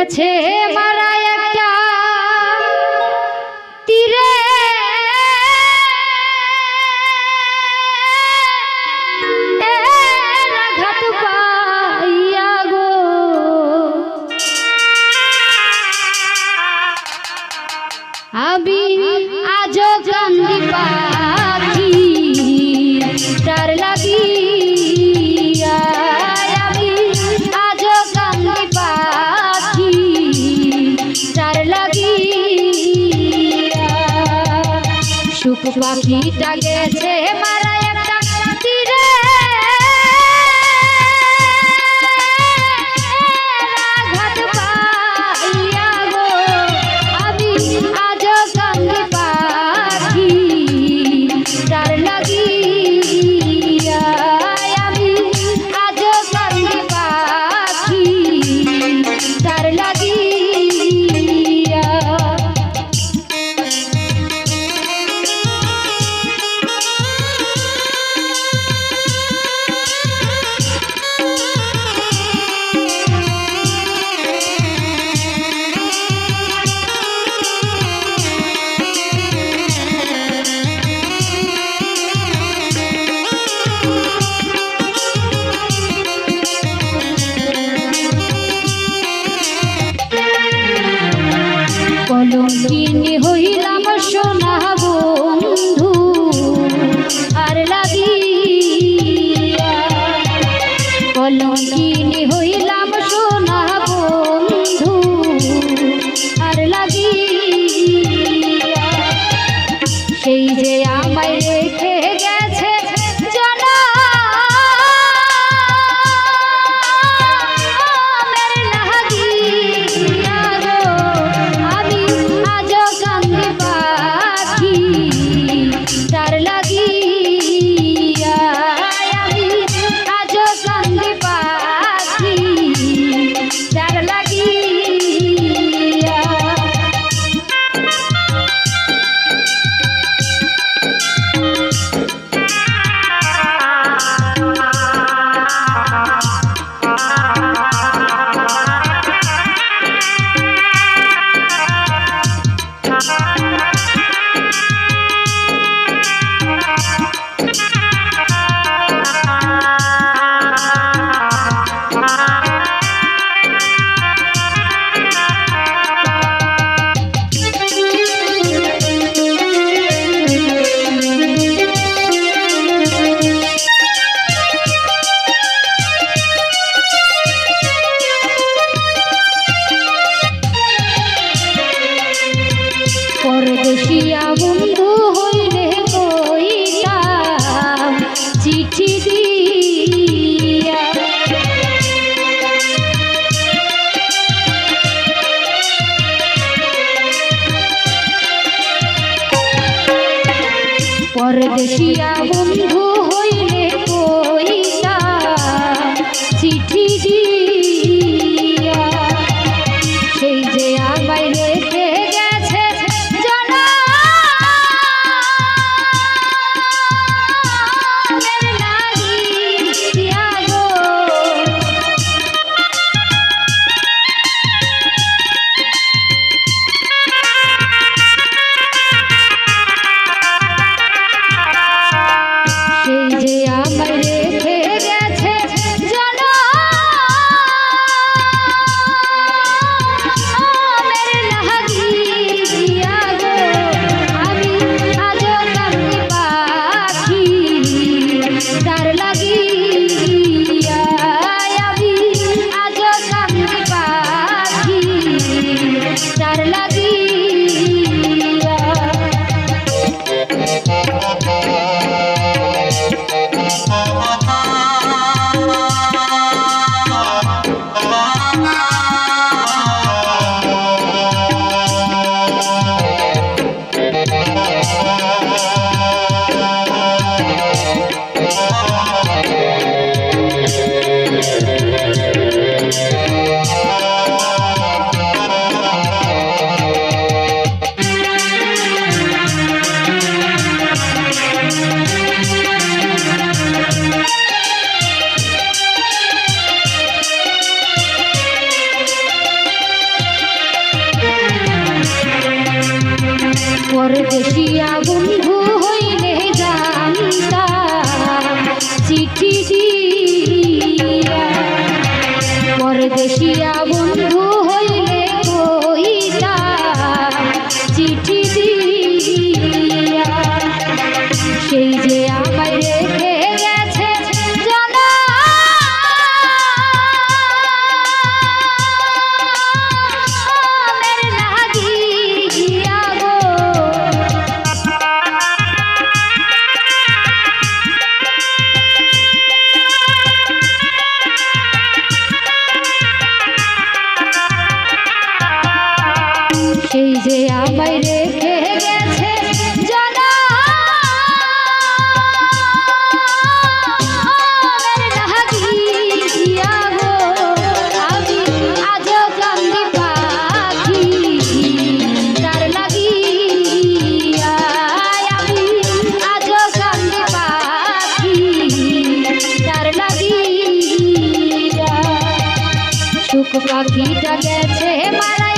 গেছে মারা একটা তীরে। আঘাত পাইয়া গো। আমি আজ কান্দি পাখি তার লাগ পাখিটা গেছে মা No, lolo. পরদোষিয়া বন্ধু হইলে কইতাম চিঠি দিয়া। পরদোষিয়া বন্ধু তার লাগি পরদেশিয়া বন্ধু। প্রার্থীটা গেছে মারা